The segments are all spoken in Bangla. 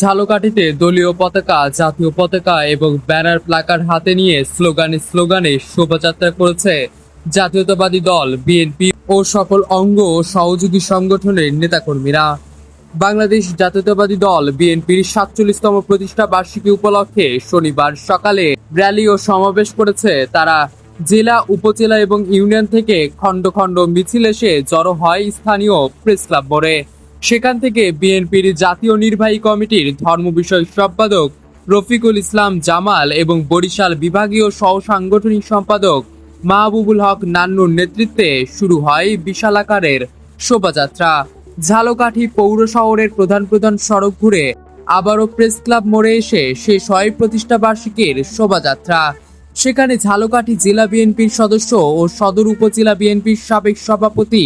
ঝালকাঠিতে দলীয় পতাকা, জাতীয় পতাকা এবং ব্যানার প্লাকার হাতে নিয়ে স্লোগানে স্লোগানে শোভাযাত্রা করেছে জাতীয়তাবাদী দল, বিএনপি ও সকল অঙ্গ ও সহযোগী সংগঠনের নেতাকর্মীরা। বাংলাদেশ জাতীয়তাবাদী দল, বিএনপির সাতচল্লিশতম প্রতিষ্ঠা বার্ষিকী উপলক্ষে শনিবার সকালে র্যালি ও সমাবেশ করেছে তারা। জেলা, উপজেলা এবং ইউনিয়ন থেকে খণ্ড খণ্ড মিছিল এসে জড়ো হয় স্থানীয় প্রেস ক্লাব মোড়ে সেখান থেকে বিএনপির জাতীয় নির্বাহী কমিটির ধর্ম বিষয়ক সম্পাদক রফিকুল ইসলাম জামাল এবং বরিশাল বিভাগীয় সহ সাংগঠনিক সম্পাদক মাহবুবুল হক নান্নুর নেতৃত্বে শুরু হয় বিশাল আকারের শোভাযাত্রা। ঝালকাঠি পৌর শহরের প্রধান প্রধান সড়ক ঘুরে আবারও প্রেস ক্লাব মোড়ে এসে শেষ হয় প্রতিষ্ঠা বার্ষিকীর শোভাযাত্রা। সেখানে ঝালকাঠি জেলা বিএনপির সদস্য ও সদর উপজেলা বিএনপির সাবেক সভাপতি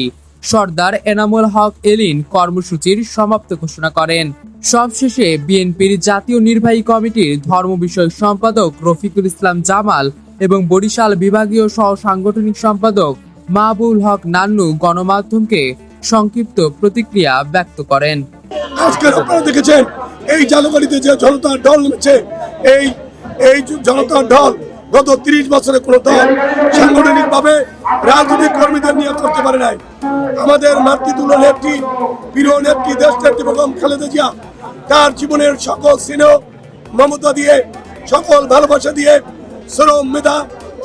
সর্দার এনামুল হক এলিন কর্মসূচির সমাপ্ত ঘোষণা করেন। সবশেষে বিএনপির জাতীয় নির্বাহী কমিটির ধর্ম বিষয়ক সম্পাদক রফিকুল ইসলাম জামাল এবং বরিশাল বিভাগীয় সহ সাংগঠনিক সম্পাদক মাহবুল হক নান্নু গণমাধ্যমকে সংক্ষিপ্ত প্রতিক্রিয়া ব্যক্ত করেন। আজকের আপনারা দেখেছেন, এই জালগাড়িতে যে জনতার ঢল নেমেছে, এই এই জনতার ঢল গত তিরিশ বছরে কোনো দল সাংগঠনিক রাজনৈতিক কর্মীদের নিয়ে করতে পারে নাই। আমাদের মাতৃতুল্য নেত্রী প্রিয় নেত্রী, দেশ নেত্রী বেগম খালেদা জিয়া, তার জীবনের সকল স্নেহ, মমতা দিয়ে, সকল ভালোবাসা দিয়ে, শ্রম, মেধা,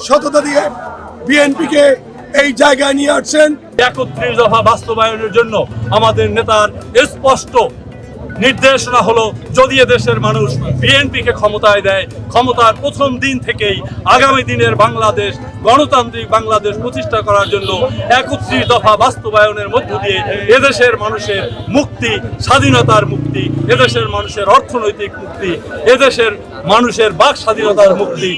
সততা দিয়ে বিএনপিকে এই জায়গায় নিয়ে আসছেন। একত্রিশ দফা বাস্তবায়নের জন্য আমাদের নেতার স্পষ্ট নির্দেশনা হলো, যদি দেশের মানুষ বিএনপিকে ক্ষমতায় দেয়, ক্ষমতার প্রথম দিন থেকেই আগামী দিনের বাংলাদেশ, গণতান্ত্রিক বাংলাদেশ প্রতিষ্ঠা করার জন্য একত্রিশ দফা বাস্তবায়নের মধ্য দিয়ে এদেশের মানুষের মুক্তি, স্বাধীনতার মুক্তি এদেশের মানুষের অর্থনৈতিক মুক্তি এদেশের মানুষের বাক স্বাধীনতার মুক্তি।